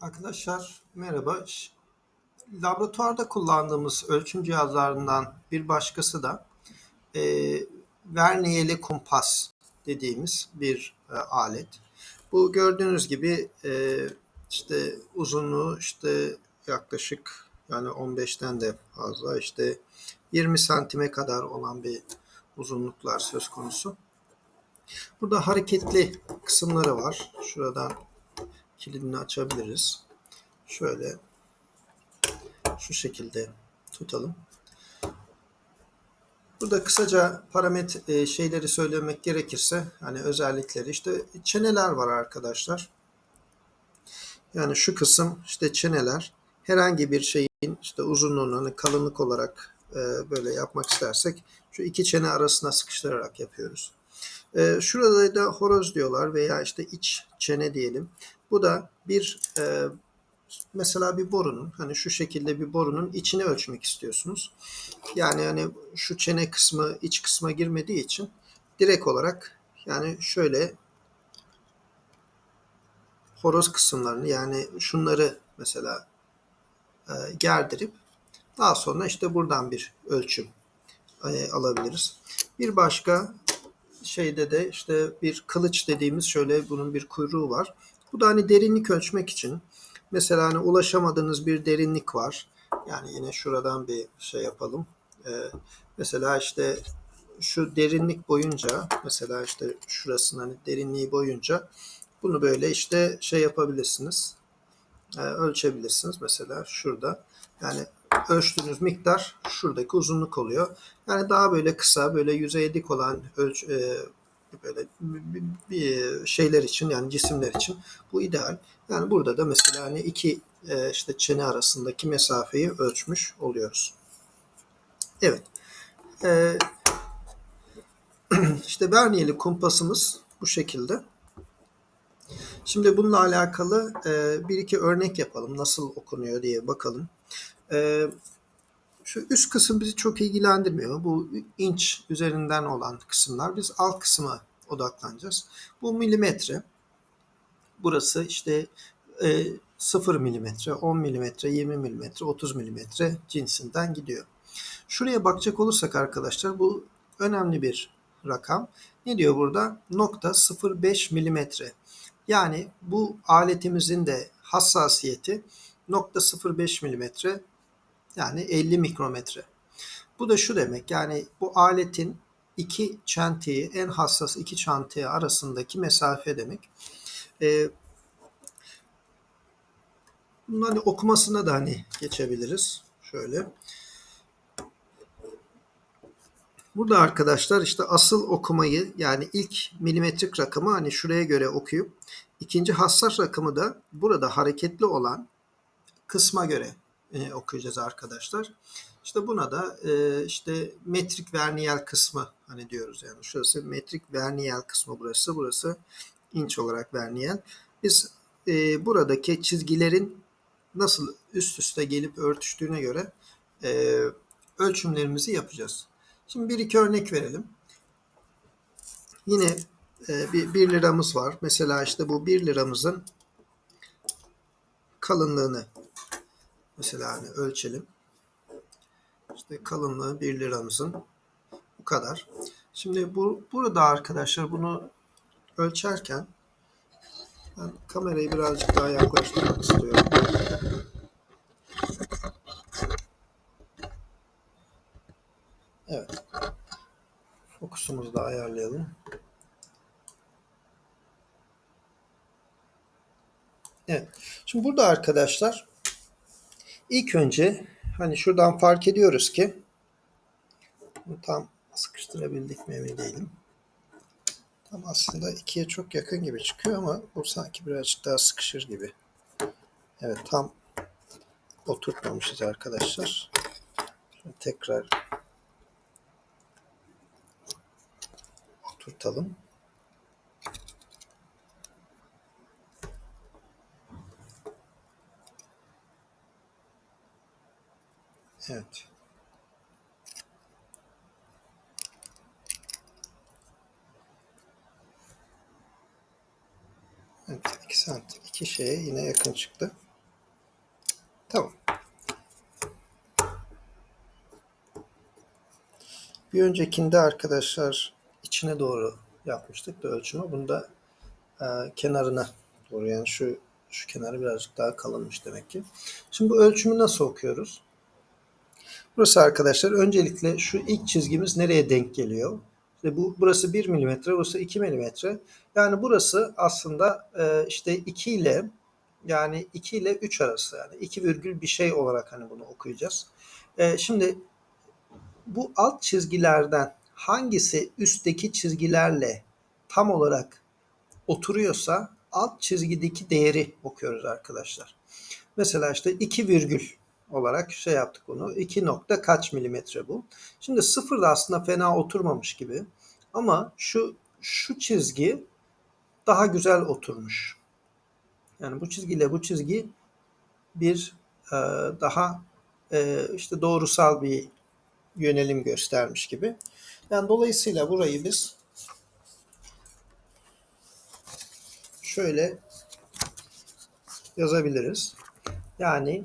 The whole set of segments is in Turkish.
Arkadaşlar merhaba. Laboratuvarda kullandığımız ölçüm cihazlarından bir başkası da e, verniyeli kumpas dediğimiz bir e, alet. Bu gördüğünüz gibi e, işte uzunluğu işte yaklaşık yani 15'ten de fazla işte 20 santime kadar olan bir uzunluklar söz konusu. Burada hareketli kısımları var. Şuradan kilidini açabiliriz. Şöyle şu şekilde tutalım. Burada kısaca parametre şeyleri söylemek gerekirse hani özellikleri işte çeneler var arkadaşlar. Yani şu kısım işte çeneler herhangi bir şeyin işte uzunluğunu hani kalınlık olarak e, böyle yapmak istersek şu iki çene arasına sıkıştırarak yapıyoruz. E, şurada da horoz diyorlar veya işte iç çene diyelim. Bu da bir e, mesela bir borunun hani şu şekilde bir borunun içini ölçmek istiyorsunuz. Yani hani şu çene kısmı iç kısma girmediği için direkt olarak yani şöyle horoz kısımlarını yani şunları mesela e, gerdirip daha sonra işte buradan bir ölçüm e, alabiliriz. Bir başka şeyde de işte bir kılıç dediğimiz şöyle bunun bir kuyruğu var. Bu da hani derinlik ölçmek için mesela hani ulaşamadığınız bir derinlik var. Yani yine şuradan bir şey yapalım. Ee, mesela işte şu derinlik boyunca mesela işte şurasının hani derinliği boyunca bunu böyle işte şey yapabilirsiniz. Ee, ölçebilirsiniz. Mesela şurada yani ölçtüğünüz miktar şuradaki uzunluk oluyor. Yani daha böyle kısa, böyle yüzeye dik olan ölç, e, böyle bir şeyler için yani cisimler için bu ideal. Yani burada da mesela hani iki e, işte çene arasındaki mesafeyi ölçmüş oluyoruz. Evet. E, işte verniyeli kumpasımız bu şekilde. Şimdi bununla alakalı e, bir iki örnek yapalım. Nasıl okunuyor diye bakalım. E, şu üst kısım bizi çok ilgilendirmiyor. Bu inç üzerinden olan kısımlar. Biz alt kısma odaklanacağız. Bu milimetre. Burası işte e, 0 milimetre, 10 milimetre, 20 milimetre, 30 milimetre cinsinden gidiyor. Şuraya bakacak olursak arkadaşlar bu önemli bir rakam. Ne diyor burada? Nokta 0,5 milimetre. Yani bu aletimizin de hassasiyeti nokta 0,5 milimetre yani 50 mikrometre. Bu da şu demek yani bu aletin iki çentiği en hassas iki çentiği arasındaki mesafe demek. Ee, bunun hani okumasına da hani geçebiliriz. Şöyle. Burada arkadaşlar işte asıl okumayı yani ilk milimetrik rakamı hani şuraya göre okuyup ikinci hassas rakamı da burada hareketli olan kısma göre e, okuyacağız arkadaşlar. İşte buna da e, işte metrik verniyel kısmı hani diyoruz yani. Şurası metrik verniyel kısmı burası. Burası inç olarak verniyel. Biz e, buradaki çizgilerin nasıl üst üste gelip örtüştüğüne göre e, ölçümlerimizi yapacağız. Şimdi bir iki örnek verelim. Yine e, bir 1 liramız var. Mesela işte bu 1 liramızın kalınlığını mesela hani ölçelim. İşte kalınlığı 1 liramızın bu kadar. Şimdi bu burada arkadaşlar bunu ölçerken ben kamerayı birazcık daha yaklaştırmak istiyorum. Evet. Fokusumuzu da ayarlayalım. Evet. Şimdi burada arkadaşlar ilk önce hani şuradan fark ediyoruz ki tam sıkıştırabildik mi emin değilim. Tam aslında ikiye çok yakın gibi çıkıyor ama bu sanki birazcık daha sıkışır gibi. Evet tam oturtmamışız arkadaşlar. Şimdi tekrar oturtalım. Evet. Evet 2 santim. iki şeye yine yakın çıktı. Tamam. Bir öncekinde arkadaşlar içine doğru yapmıştık da ölçümü. Bunda e, kenarına doğru yani şu şu kenarı birazcık daha kalınmış demek ki. Şimdi bu ölçümü nasıl okuyoruz? Burası arkadaşlar öncelikle şu ilk çizgimiz nereye denk geliyor? İşte bu burası 1 mm, burası 2 mm. Yani burası aslında e, işte 2 ile yani 2 ile 3 arası yani 2 virgül bir şey olarak hani bunu okuyacağız. E, şimdi bu alt çizgilerden hangisi üstteki çizgilerle tam olarak oturuyorsa alt çizgideki değeri okuyoruz arkadaşlar. Mesela işte 2 virgül olarak şey yaptık bunu. 2 nokta kaç milimetre bu? Şimdi sıfır da aslında fena oturmamış gibi. Ama şu şu çizgi daha güzel oturmuş. Yani bu çizgiyle bu çizgi bir e, daha e, işte doğrusal bir yönelim göstermiş gibi. Yani dolayısıyla burayı biz şöyle yazabiliriz. Yani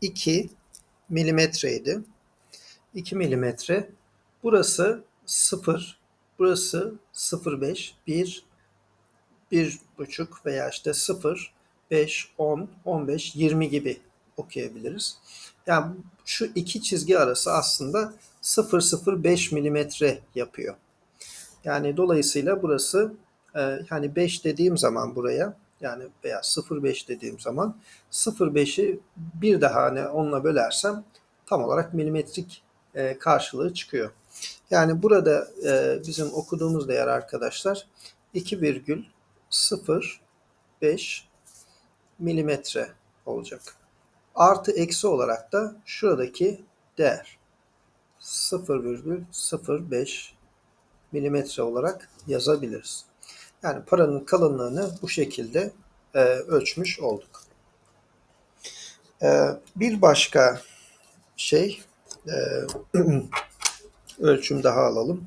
2 milimetreydi. 2 milimetre. Burası 0. Burası 0,5. 1 1,5 veya işte 0, 5, 10, 15, 20 gibi okuyabiliriz. Yani şu iki çizgi arası aslında 0,05 milimetre yapıyor. Yani dolayısıyla burası e, yani 5 dediğim zaman buraya yani veya 0,5 dediğim zaman 0,5'i bir daha hani onunla bölersem tam olarak milimetrik e, karşılığı çıkıyor. Yani burada e, bizim okuduğumuz değer arkadaşlar 2,05 milimetre olacak. Artı eksi olarak da şuradaki değer 0,05 milimetre olarak yazabiliriz. Yani paranın kalınlığını bu şekilde e, ölçmüş olduk. E, bir başka şey e, ölçüm daha alalım.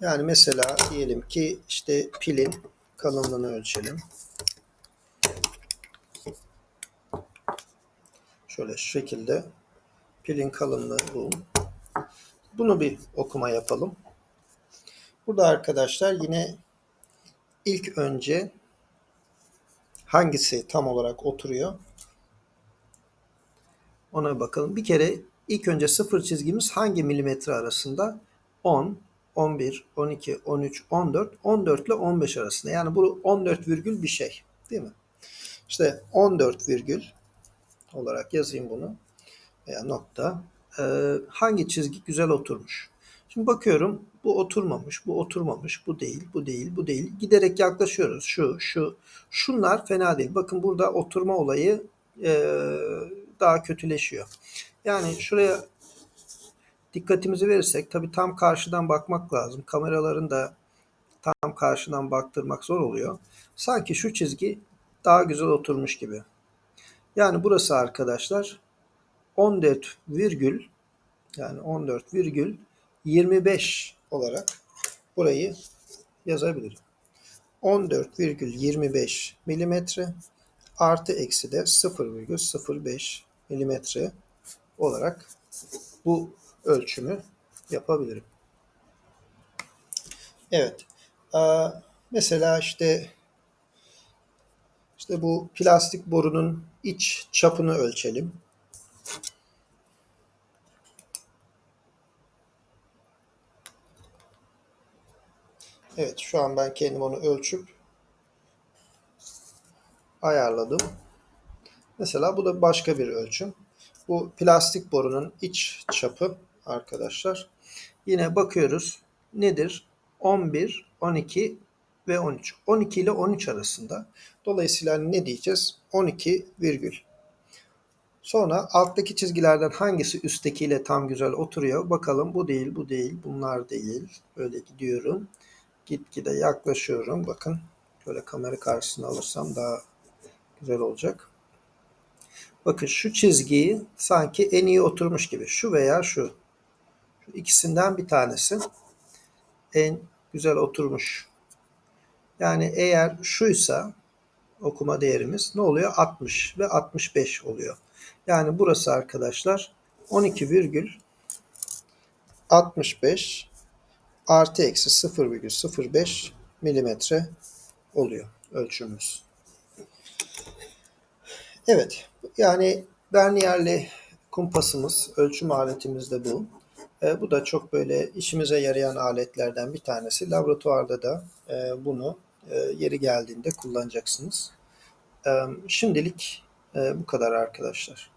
Yani mesela diyelim ki işte pilin kalınlığını ölçelim. Şöyle şu şekilde pilin kalınlığı bu. Bunu bir okuma yapalım. Burada arkadaşlar yine ilk önce hangisi tam olarak oturuyor? Ona bakalım. Bir kere ilk önce sıfır çizgimiz hangi milimetre arasında? 10, 11, 12, 13, 14, 14 ile 15 arasında. Yani bu 14 virgül bir şey. Değil mi? İşte 14 virgül olarak yazayım bunu. Veya nokta. Ee, hangi çizgi güzel oturmuş? Şimdi bakıyorum bu oturmamış, bu oturmamış, bu değil, bu değil, bu değil. Giderek yaklaşıyoruz. Şu, şu, şunlar fena değil. Bakın burada oturma olayı e, daha kötüleşiyor. Yani şuraya dikkatimizi verirsek tabii tam karşıdan bakmak lazım. Kameraların da tam karşıdan baktırmak zor oluyor. Sanki şu çizgi daha güzel oturmuş gibi. Yani burası arkadaşlar 14 virgül yani 14 virgül 25 olarak burayı yazabilirim. 14,25 milimetre artı eksi de 0,05 milimetre olarak bu ölçümü yapabilirim. Evet. Mesela işte işte bu plastik borunun iç çapını ölçelim. Evet şu an ben kendim onu ölçüp ayarladım. Mesela bu da başka bir ölçüm. Bu plastik borunun iç çapı arkadaşlar. Yine bakıyoruz. Nedir? 11, 12 ve 13. 12 ile 13 arasında. Dolayısıyla ne diyeceğiz? 12 virgül. Sonra alttaki çizgilerden hangisi üsttekiyle tam güzel oturuyor? Bakalım bu değil, bu değil, bunlar değil. Böyle gidiyorum. Gitgide yaklaşıyorum. Bakın böyle kamera karşısına alırsam daha güzel olacak. Bakın şu çizgiyi sanki en iyi oturmuş gibi. Şu veya şu. Şu ikisinden bir tanesi en güzel oturmuş. Yani eğer şuysa okuma değerimiz ne oluyor? 60 ve 65 oluyor. Yani burası arkadaşlar 12,65 artı eksi 0,05 milimetre oluyor ölçümümüz. Evet yani Bernier'li kumpasımız, ölçüm aletimiz de bu. E, bu da çok böyle işimize yarayan aletlerden bir tanesi. Laboratuvarda da e, bunu e, yeri geldiğinde kullanacaksınız. E, şimdilik e, bu kadar arkadaşlar.